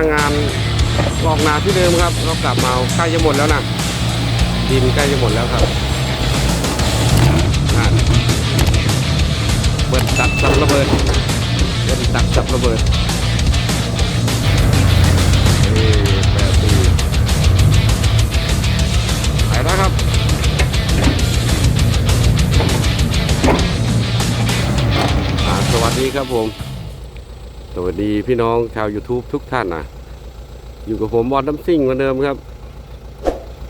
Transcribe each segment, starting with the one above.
างานลอกนาที่เดิมครับ เรากลับมาใกล้จะหมดแล้วนะดินใกล้จะหมดแล้วครับนั่นเบิดตัดสับระเบิดเบิดตัดสับระเบิดเอ้แปดปีไปแล้วครับสวัสดีครับผม สวัสดีพี่น้องชาว YouTube ทุกท่านนะ อยู่กับผมบอลน้ำซิ่งเหมือนเดิมครับ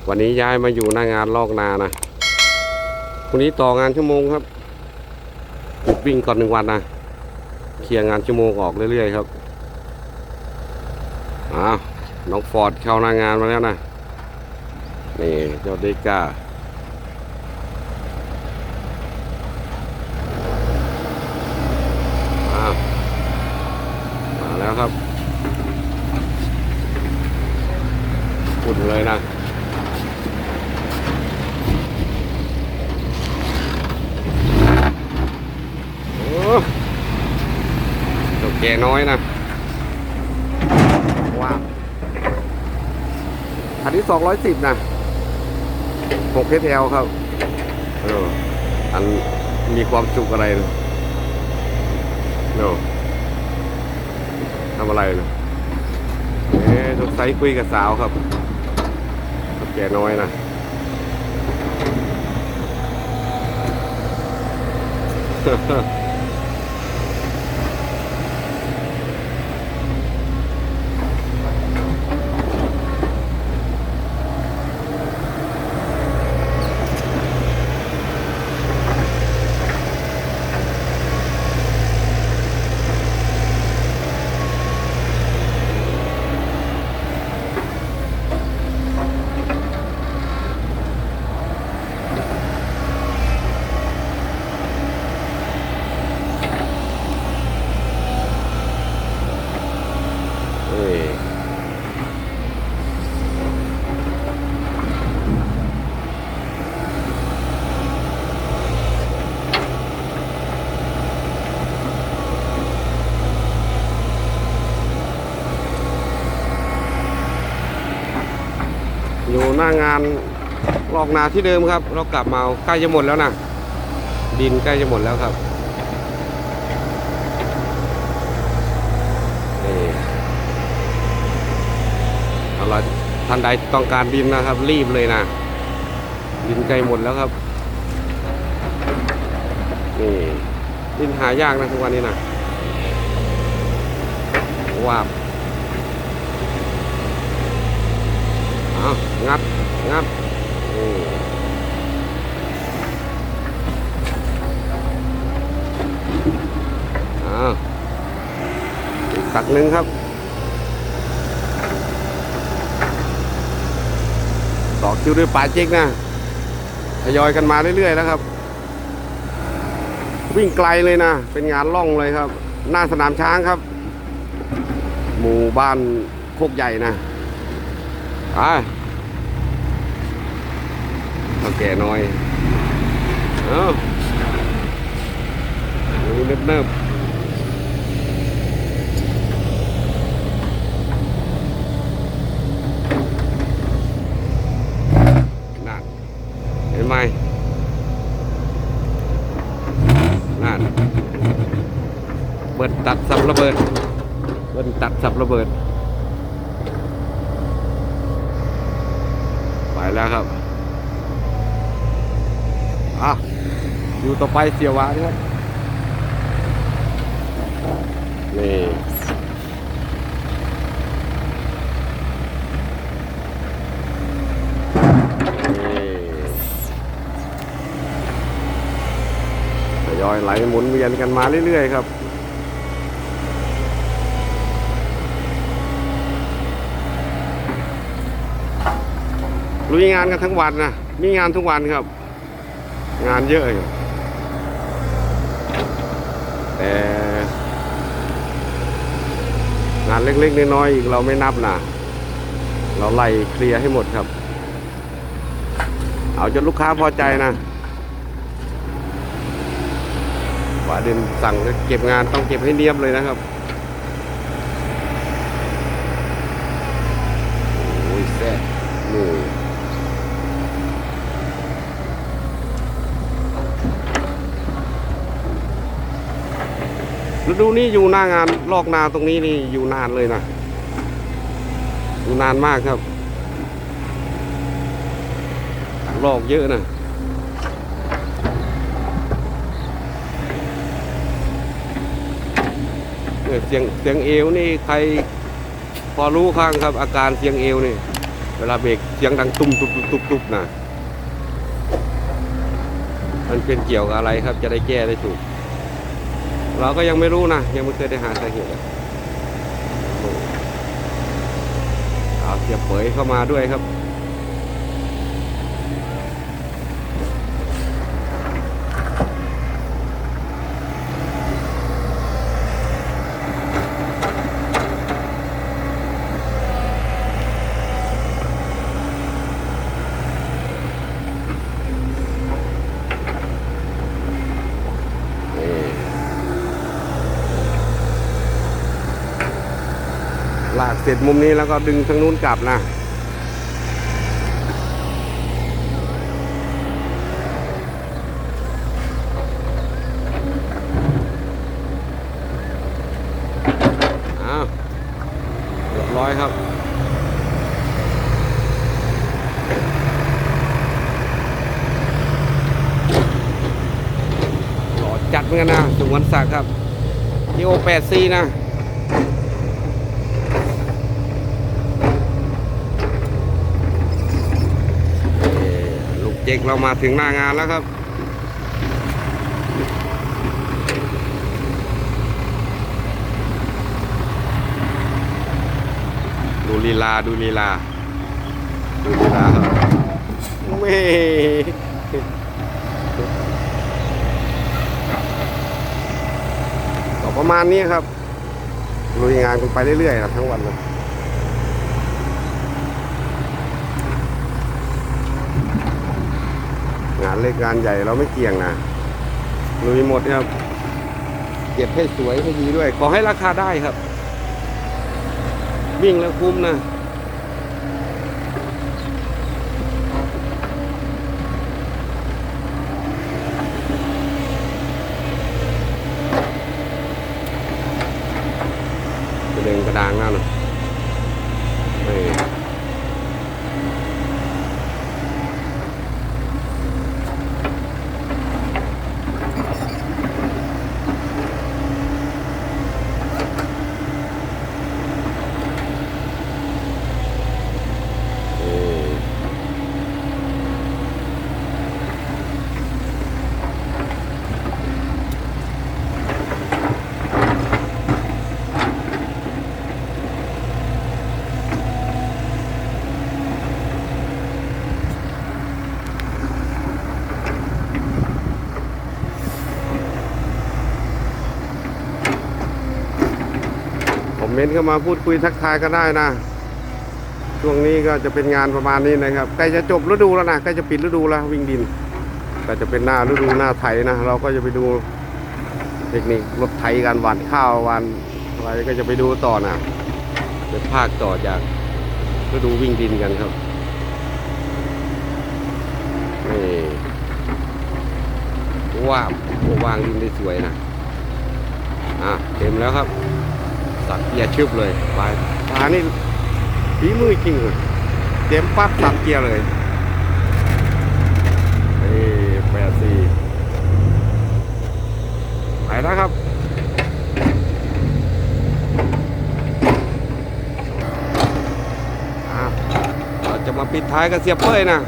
วันนี้ย้ายมาอยู่หน้างานลอกนานะวันนี้ต่องานชั่วโมงครับหยุดวิ่งก่อนหนึ่งวันนะเคลียร์งานชั่วโมงออกเรื่อยๆครับอ้าวน้องฟอร์ดเข้าหน้างานมาแล้วนะนี่เจ้าเดก้าอ้ามาแล้วครับุ่นเลยนะโอ้แกน้อยนะ ว้าว อันนี้สองร้อยสิบนะหกเพชรแอลครับ เออ อันมีความจุอะไรนะโน่ทำอะไรนะเอ๊ะสงสัยคุยกับสาวครับ แกน้อยนะเอ้ยอยู่ หน้างานลอกนาที่เดิมครับ เรากลับมาใกล้จะหมดแล้วนะดินใกล้จะหมดแล้วครับนี่เอาละท่านใดต้องการดินนะครับ รีบเลยนะดินใกล้หมดแล้วครับนี่ดินหายากนะทุกวันนี้นะว้าบเอา งัดงัดนี่เอาอีกตักหนึ่งครับ ต่อคิวด้วยป่าเจ๊กนะทยอยกันมาเรื่อยๆแล้วครับ วิ่งไกลเลยนะ เป็นงานล่องเลยครับ หน้าสนามช้างครับ หมู่บ้านโคกใหญ่นะ ไป เท่าแก่น้อยเอ้าดูเนิบๆนั่นเห็นไหมนั่นเบิดตัดสับระเบิดเบิดตัดสับระเบิดไปแล้วครับ อะอยู่ต่อไปเสียวานะครับนี่นี่ทยอยไหลหมุนเวียนกันมาเรื่อยๆครับลุยงานกันทั้งวันนะมีงานทุกวันครับ งานเยอะอยู่ แต่งานเล็กๆน้อยๆอีกเราไม่นับนะเราไล่เคลียร์ให้หมดครับ เอาจนลูกค้าพอใจนะว่าเด่นสั่งเก็บงานต้องเก็บให้เนียบเลยนะครับ นี่ ฤดูนี้อยู่หน้างานลอกนาตรงนี้นี่อยู่นานเลยนะอยู่นานมากครับลอกเยอะนะเสียงเสียงเอวนี่ใครพอรู้ข้างครับ อาการเสียงเอวนี่ เวลาเบรกเสียงดังตุ้มตุบตุบตุบตุบนะมันเป็นเกี่ยวกับอะไรครับจะได้แก้ได้ถูก เราก็ยังไม่รู้นะ ยังไม่เคยได้หาสาเหตุเลยเอาเสียบเผยเข้ามาด้วยครับ ลากเสร็จมุมนี้แล้วก็ดึงทางนู้นกลับนะอ้าวเรียบร้อยครับหล่อจัดเหมือนกันนะสุวรรณศักดิ์ครับนี่โอแปดซีนะ เอ่อลูก เจ๊กเรามาถึงหน้างานแล้วครับ ดูลีลาดูลีลา ดูลีลาครับเม่ก็ประมาณนี้ครับลุยงานกันไปเรื่อยๆครับทั้งวันเลย งานเล็กงานใหญ่เราไม่เกี่ยงนะลุยหมดครับ เก็บให้สวยให้ดีด้วย ขอให้ราคาได้ครับ วิ่งแล้วคุ้มนะ กระเด็นกระดางนั่นน่ะนี่นี่คอ มนต์เข้ามาพูดคุยทักทายก็ได้นะ ช่วงนี้ก็จะเป็นงานประมาณนี้นะครับใกล้จะจบฤดูแล้วนะใกล้จะปิดฤดูแล้ววิ่งดินก็จะเป็นหน้าฤดูหน้าไถนะ เราก็จะไปดูเทคนิครถไถการหว่านข้าวหว่านอะไรก็จะไปดูต่อนะเป็นภาคต่อจากฤดูวิ่งดินกันครับนี่ว้าววางดินได้สวยนะอะเต็มแล้วครับ สักเกียร์ชึบเลยไปปลานี่ฝีมือจริงเลยเต็มปั๊บสับเกียร์เลยเอ้แปดสี่ไปแล้วครับเราจะมาปิดท้ายกับเสียบเป้ยนะ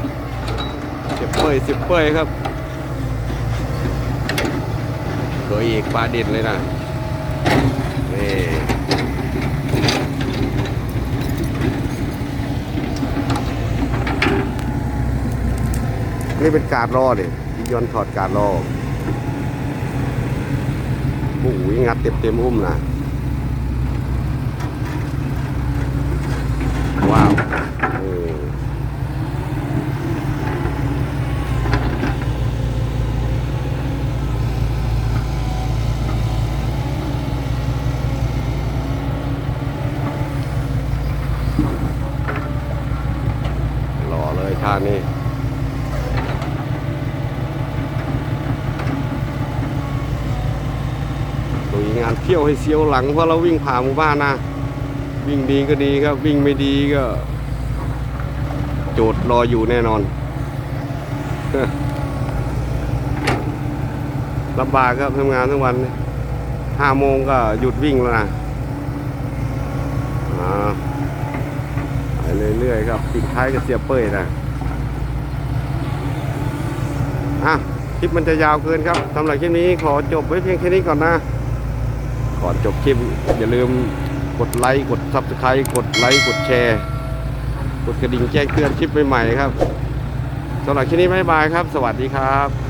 เสียบเป้ยเสียบเป้ยครับเคยอีกปลาเด่นเลยนะ นี่ นี่เป็นการรอเนี่ย้อนถอดการรอโอ้โหงัดเต็มเต็มอุ้มนะว้าวเออ ทานีลุยงาน เที่ยวให้เสียวหลังเพราะเราวิ่งผ่านหมู่บ้านนะวิ่งดีก็ดีครับ วิ่งไม่ดีก็ โจทย์รออยู่แน่นอนลำบากครับทำงานทั้งวันห้าโมงก็หยุดวิ่งแล้วนะอ่าไปเรื่อยๆครับปิดท้ายกับเสียเป้ยนะอะคลิปมันจะยาวเกินครับสำหรับคลิปนี้ขอจบไว้เพียงแค่นี้ก่อนนะ ก่อนจบคลิปอย่าลืมกดไลค์กดซับสไครต์กดไลค์กดแชร์ กดกระดิ่งแจ้งเตือนคลิปใหม่ๆครับสำหรับคลิปนี้บ๊ายบายครับ สวัสดีครับ